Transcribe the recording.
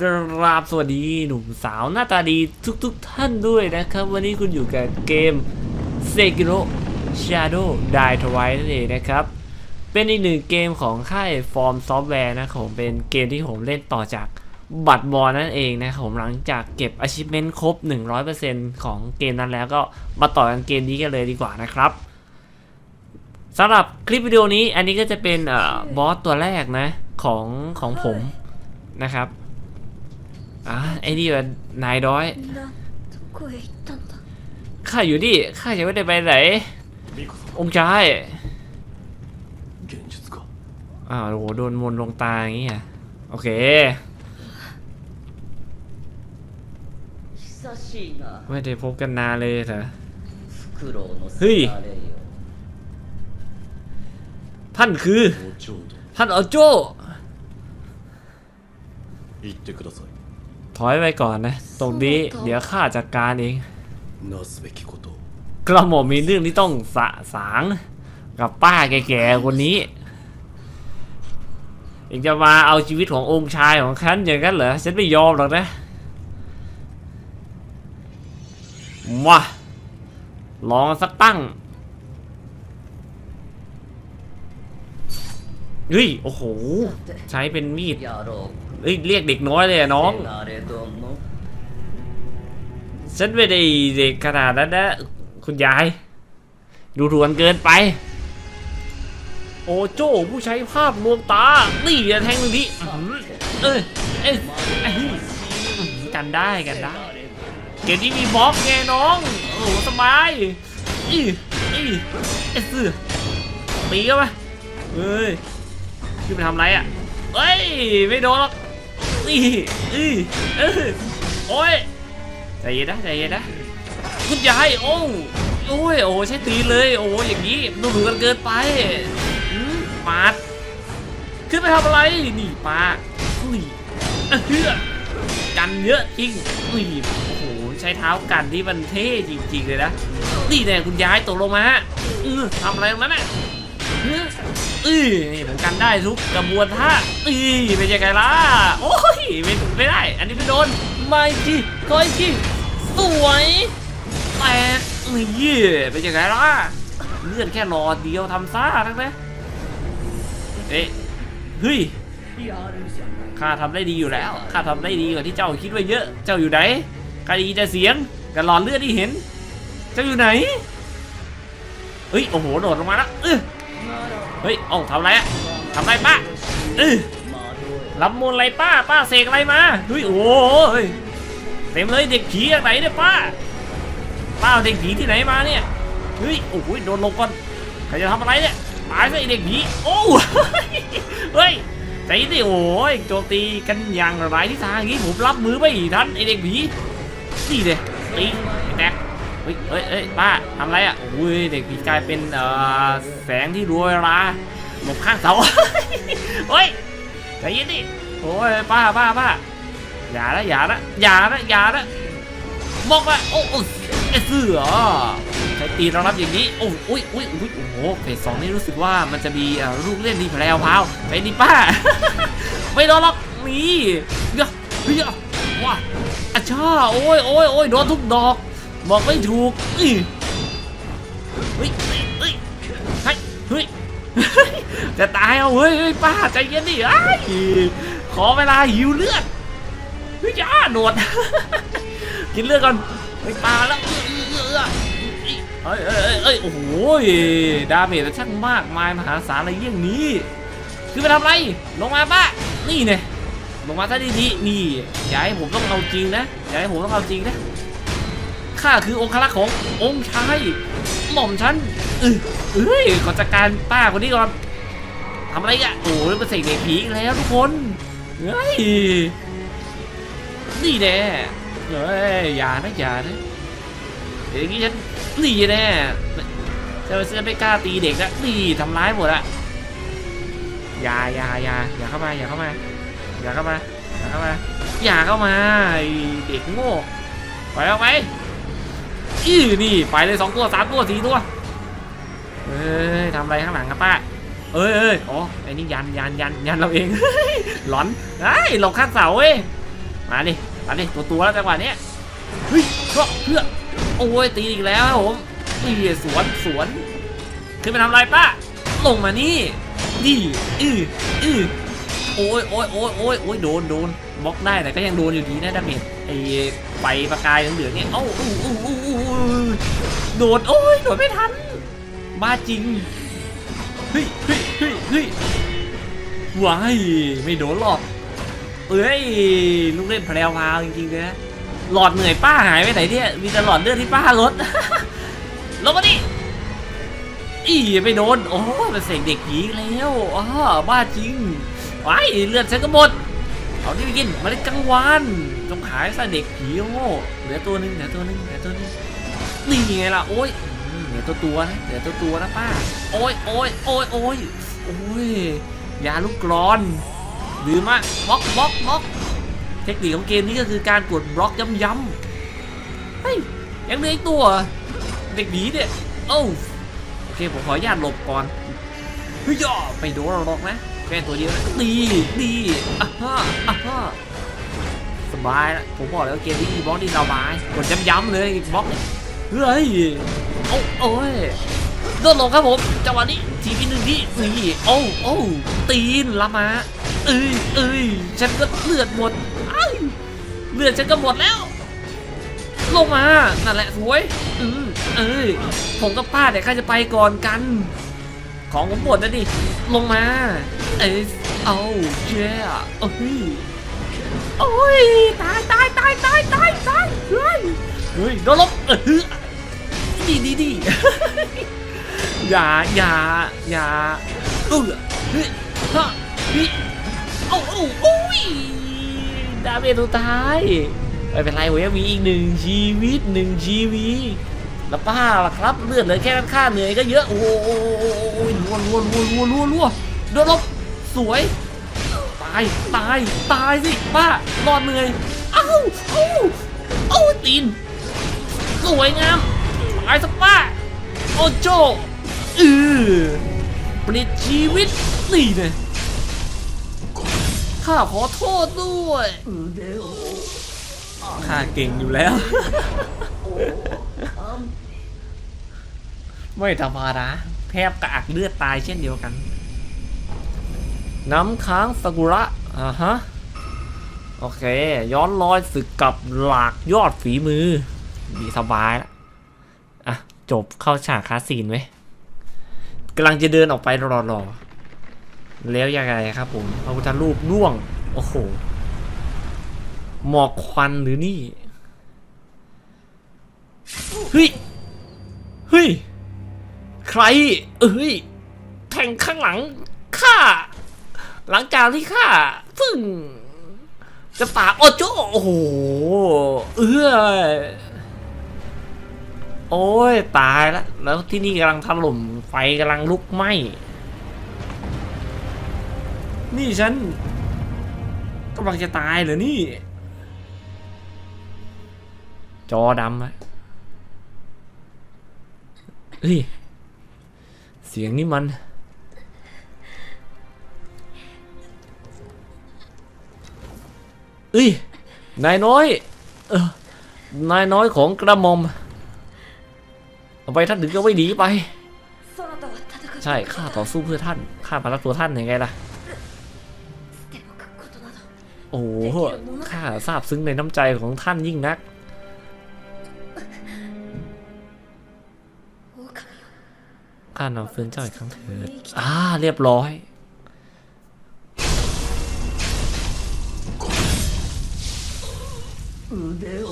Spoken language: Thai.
กราบสวัสดีหนุ่มสาวหน้าตาดีทุกๆทท่านด้วยนะครับ วันนี้คุณอยู่กับเกม Sekiro Shadow Die Twice นั่นเองนะครับ เป็นอีกหนึ่งเกมของค่าย Form Software นะครับผมเป็นเกมที่ผมเล่นต่อจากบัตรบอลนั่นเองนะครับผมหลังจากเก็บ achievement ครบ 100%ของเกมนั้นแล้วก็มาต่อกันเกมนี้กันเลยดีกว่านะครับสำหรับคลิปวิดีโอนี้อันนี้ก็จะเป็นอบอสตัวแรกนะของของผมนะครับ อ่ะไอ้นี่ว่านายด้อย みんなどこへ行ったんだ ข้าอยู่นี่ข้ายังไม่ได้ไปไหน ミコさん องค์ชาย 現実か อ้าวโอ้โหโดนมนต์ลงตาอย่างงี้อ่ะโอเค 久しいな ไม่ได้พบกันนานเลยเหรอ フクロウのへいせがれよ ท่านคือ お浄土 ท่านโอโจ 言ってください ถอยไปก่อนนะ ตรงนี้เดี๋ยวข้าจัดการเองกระหม่อมมีเรื่องที่ต้องสะสาง กับป้าแก่ๆคนนี้เองจะมาเอาชีวิตขององค์ชายของฉันอย่างนั้นเหรอฉันไม่ยอมหรอกนะว้าลองสักตั้งเฮ้ยโอ้โห ใช้เป็นมีด เอ้ยเรียกเด็กน้อยเลยน้อง ฉันไม่ได้เด็กขนาดนั้นนะคุณยาย ดูถวนเกินไป โอโจผู้ใช้ภาพลวงตา นี่อย่แทงตรงนี้อื้อหือเอ้ยเอ้ยอ้ยกันได้กันได้ เกมนี้มีบล็อกไงน้อง โอ้โหสบายอีอีเอสตีเข้าไปเฮ้ย คือไปทำไรอะ เฮ้ย ไม่โดนหรอก นี่อีเออโอ้ยใจเย็นนะใจเย็นนะคุณยายโอ้โอ้ยโอ้ใช่ตีเลย โอ้อย่างนี้ดูถูกกันเกินไปอืมปาดขึ้นไปทำอะไรนี่ปาอุ้ยเฮือกันเยอะจริงอุ้ยโอ้โหใช้เท้ากันที่มันเท่จริง ๆ เลยนะนี่แน่คุณยายตกลงมาอือทำอะไรตรงนั้นน่ะ อื้อนี่ผมกันได้ทุกกระบวนท่าอื้อเป็นยังไงล่ะ โอ้ยไม่ไม่ได้ อันนี้ไม่โดน ไม่จีคอยจีสวยแตกนี่เป็นยังไงล่ะ เลื่อนแค่รอเดียวทำซ่าทั้งนั้นเอ๊ะเฮ้ยข้าทำได้ดีอยู่แล้ว ข้าทำได้ดีกว่าที่เจ้าคิดไว้เยอะ เจ้าอยู่ไหนข้าด้ยินแต่เสียงกับหลอดเลือดที่เห็น เจ้าอยู่ไหนเฮ้ย โอ้โห โดดลงมาแล้วเออ เฮ้ยเอ้ทำอะไรอะทำไรป้าเออรับมนต์อะไรป้า ป้าเสกอะไรมาเฮ้ยโอ้ยเต็มเลยเด็กผีจากไหนเนี่ยป้า ป้าเด็กผีที่ไหนมาเนี่ย เฮ้ย โอ้โหโดนลงก่อน ใครจะทำอะไรเนี่ยตายซะไอเด็กผีโอ้เฮ้ยใจดิโอ้ยโจมตีกันอย่างไรที่ทางงนี้ผมรับมือไม่ทันไอเด็กผีนี่เลยตีไอ้แตก เฮ้ยเฮ้ยเฮ้ยป้าทำอะไรอะโอ้ยเด็กผีกลายเป็นเอ่อแสงที่รวยราหลบข้างเสาเฮ้ยใจเย็นดิโอ้ยป้าป้าป้าอย่าละอย่าละอย่าละอย่าละบอกว่าโอ้โอ้ไอเสือใช้ตีรองรับอย่างนี้โอ้อุ้ยอุ้ยอุ้ยโอ้โหเฟสสองนี่รู้สึกว่ามันจะมีลูกเล่นที่แพรวพราวใจดีป้า ไม่โดนหรอกนี่เดี๋ยวเดี๋ยวว้าอาช่าโอ้ยโอ้ยโอ้ยโดนทุกดอก บอกไม่ถูกอื้อเฮ้ยเฮ้ยเฮ้ยเฮ้เฮ้ยจะตายเอาเฮ้ยป้าใจเย็นดิไอ้ขอเวลาหิวเลือดเฮ้ยจ้าโดดกินเลือดก่อนเฮ้ป้าแล้วเอ้ยเอ้ยเอ้ยเอ้ยโอ้โหดาเมจช่างมากมายมหาศาลอะไรเยี่ยงนี้คือไปทำไรลงมาป้านี่เนี่ยลงมาซะดีๆนี่อย่าให้ผมต้องเอาจริงนะอย่าให้ผมต้องเอาจริงนะ ข้าคือองค์รักษ์ขององค์ชายหม่อมฉันเออเอ้ยขอจัดการป้าคนนี้ก่อนทำอะไรอะโอ้ยเป็นเสกเด็กผีอีกแล้วทุกคนเฮ้ยนี่แน่เฮ้ยอย่านะอย่านะเดี๋ยวนี้ฉันนี่แน่จะจะไม่กล้าตีเด็กนะนี่ทำร้ายหมดอะอย่าอย่าอย่าอย่าเข้ามาอย่าเข้ามาอย่าเข้ามาอย่าเข้ามาอย่าเข้ามาเด็กโง่ไปออกไป อื้อนี่ไปเลยสองตัวสามตัวสี่ตัวเฮ้ยทำอะไรข้างหลังครับป้าเอ้ยเอ้ยอ๋อไอ้นี่ยันยันยันยันเราเองหลอนไอ้หลบข้างเสาเว้ยมาดิมาดิตัวตัวแล้วจังหวะนี้เฮ้ยเพื่อเพื่อโอ้ยตีอีกแล้วครับผมนี่สวนสวนขึ้นไปทำอะไรป้าลงมานี่นี่อืออือโอ้ยโอ้ยโอ้ยโอ้ยโอ้ยโดนโดนบล็อกได้แต่ก็ยังโดนอยู่ดีนะดาเมจไอ้ไฟประกายเหลืองเนี่ยเอ้าอู้อู้อู้อู้อู้ โดนโอ้ยโดนไม่ทันบ้าจริงเฮ้ยเฮ้ยเฮ้ยเฮ้ยวายไม่โดนหรอกเอ้ยลูกเล่นแพรวพราวจริงๆเลยนะหลอดเหนื่อยป้าหายไปไหนเนี่ยมีแต่หลอดเลือดที่ป้าลดลงมาดิอีไม่โดนโอ้เป็นเสกเด็กหญิงแล้วอ้าบ้าจริงว้ายเลือดฉันก็หมดเอาที่ไปกินมาได้กลางวันต้องขายซะเด็กผีโง่เหลือตัวหนึงเหลือตัวหนึงเหลือตัวหนึง นี่ไงล่ะโอ้ยอืมเหลือตัวตัวนะเหลือตัวตัวนะป้า โอ้ยโอ้ยโอ้ยโอ้ยโอ้ยยาลูกกรอนหรือมาบล็อกบล็อกบล็อกเทคนิคของเกมนี้ก็คือการกดบล็อกย้ำๆเฮ้ยยังเหลืออีกตัว เด็กหนีเนี่ยโอ้าโอเคผมขออนุญาตหลบก่อนเฮ้ยย่อไม่โดนหรอกนะแค่ตัวเดียวนะดีดีอะฮะอะฮะสบายละผมบอกแล้วเกมนี้บล็อกที่สบายกดย้ำๆเลยบล็อก เฮ้ยโอ้โอ้ยโดนลงครับผมจังหวะนี้ทีพีหนึ่งที่นี่โอ้โอ้ตีนละมาเอ้ยเอ้ยฉันก็เลือดหมดเลือดฉันก็หมดแล้ว ลงมานั่นแหละสวยอืมเอ้ยผมกับป้าเดี๋ยวใครจะไปก่อนกัน ของผมหมดแล้วดิลงมา เอ้ยเอาเจ้าเอ้ยโอ้ยตายตายตายตายตายตายเฮ้ยเฮ้ยโดนลบเออ ดีดีดีอย่าอย่าอย่าเออเฮ้ยฮะเฮ้ยโอ้โอ้โอ้ยดาเมจสุดท้ายไม่เป็นไรผมยังมีอีกหนึ่งชีวิตหนึ่งชีวิตแล้วป้าล่ะครับเลือดเหลือแค่ค่าเหนื่อยก็เยอะโอ้โหรัวรัวรัวรัวรัวรัวโดนลบสวย ตายตายตายสิป้ารอดเหนื่อยเอ้าเอ้าเอ้าตีนสวยงาม ตายสักป้าโอโจเออปลี่ยนชีวิตนี่เนี่ยข้าขอโทษด้วยข้าเก่งอยู่แล้ว ไม่ธรรมดาแทบกระอักเลือดตายเช่นเดียวกัน น้ำค้างสกุระอ่าฮะ โอเค ย้อนรอยศึกกับหลากยอดฝีมือ ดีสบายละ อะ จบเข้าฉากคาสซีนไว้กำลังจะเดินออกไปรอๆแล้วยังไงครับผมพระพุทธรูปร่วง โอ้โห หมอกควันหรือนี่ เฮ้ย เฮ้ย ใคร เอ้ย แทงข้างหลัง ข้า หลังจากที่ข้าพิ่งจะปราโอโจโอ้โห เออ โอ้ยตายแล้วแล้วที่นี่กำลังถล่มไฟกำลังลุกไหม้ นี่ฉันกำลังจะตายเหรอนี่ จอดำอะเฮ้ย เสียงนี่มัน เอ้ย นายน้อย เออ นายน้อยของกระหม่อม เอาไปท่านถึงก็ไม่หนีไป そなたは戦って ใช่ ข้าต่อสู้เพื่อท่าน ข้ามารับตัวท่านยังไงล่ะ 手を書くことなど โอ้โหข้าซาบซึ้งในน้ำใจของท่านยิ่งนัก 狼よ ข้านำฟื้นเจ้าอีกครั้งเถิด อ่า เรียบร้อย 腕を